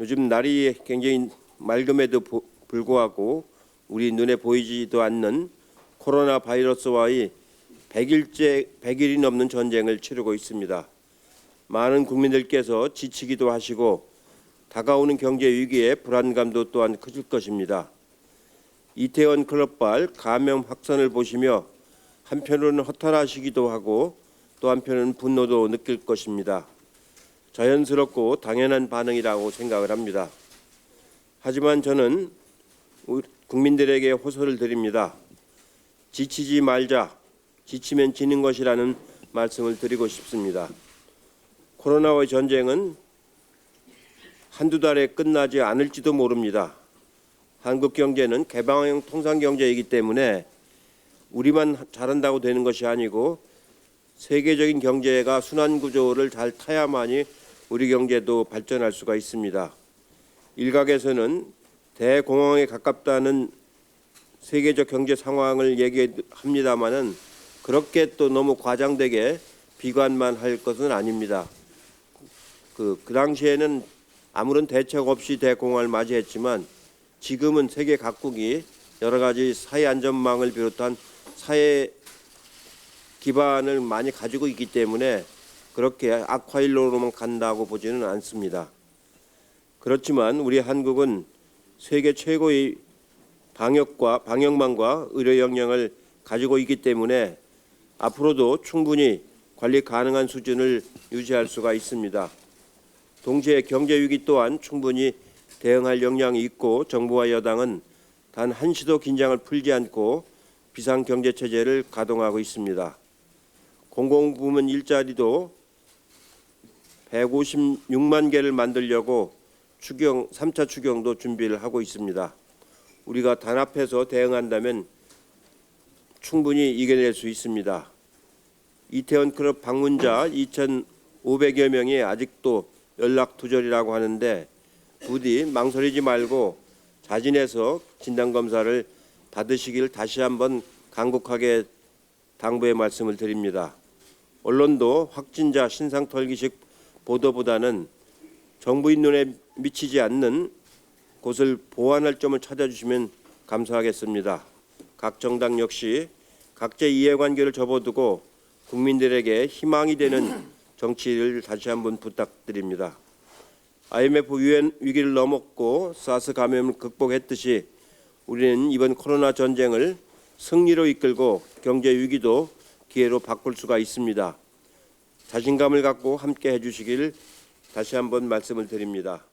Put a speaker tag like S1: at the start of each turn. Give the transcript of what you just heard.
S1: 요즘 날이 굉장히 맑음에도 보- 불구하고 우리 눈에 보이지도 않는 코로나 바이러스와의 100일째 100일이 넘는 전쟁을 치르고 있습니다. 많은 국민들께서 지치기도 하시고 다가오는 경제 위기에 불안감도 또한 커질 것입니다. 이태원 클럽발 감염 확산을 보시며 한편으로는 허탈하시기도 하고 또 한편은 분노도 느낄 것입니다. 자연스럽고 당연한 반응이라고 생각을 합니다. 하지만 저는 국민들에게 호소를 드립니다. 지치지 말자, 지치면 지는 것이라는 말씀을 드리고 싶습니다. 코로나와의 전쟁은 한두 달에 끝나지 않을지도 모릅니다. 한국 경제는 개방형 통상 경제이기 때문에 우리만 잘한다고 되는 것이 아니고 세계적인 경제가 순환 구조를 잘 타야만이 우리 경제도 발전할 수가 있습니다. 일각에서는 대공황에 가깝다는 세계적 경제 상황을 얘기합니다마는 그렇게 또 너무 과장되게 비관만 할 것은 아닙니다. 그, 그 당시에는 아무런 대책 없이 대공황을 맞이했지만 지금은 세계 각국이 여러 가지 사회 안전망을 비롯한 사회 기반을 많이 가지고 있기 때문에 그렇게 악화일로로만 간다고 보지는 않습니다. 그렇지만 우리 한국은 세계 최고의 방역과 방역망과 의료 역량을 가지고 있기 때문에 앞으로도 충분히 관리 가능한 수준을 유지할 수가 있습니다. 동시에 경제 위기 또한 충분히 대응할 역량이 있고 정부와 여당은 단 한시도 긴장을 풀지 않고 비상 경제 체제를 가동하고 있습니다. 공공부문 일자리도 156만 개를 만들려고 추경 3차 추경도 준비를 하고 있습니다. 우리가 단합해서 대응한다면 충분히 이겨낼 수 있습니다. 이태원 클럽 방문자 2,500여 명이 아직도 연락 두절이라고 하는데 부디 망설이지 말고 자진해서 진단 검사를 받으시길 다시 한번 간곡하게 당부의 말씀을 드립니다. 언론도 확진자 신상 털기식 보도보다는 정부인 눈에 미치지 않는 곳을 보완할 점을 찾아주시면 감사하겠습니다. 각 정당 역시 각자 이해관계를 접어두고 국민들에게 희망이 되는 정치를 다시 한번 부탁드립니다. IMF 유엔 위기를 넘었고 사스 감염을 극복했듯이 우리는 이번 코로나 전쟁을 승리로 이끌고 경제 위기도 기회로 바꿀 수가 있습니다. 자신감을 갖고 함께 해주시길 다시 한번 말씀을 드립니다.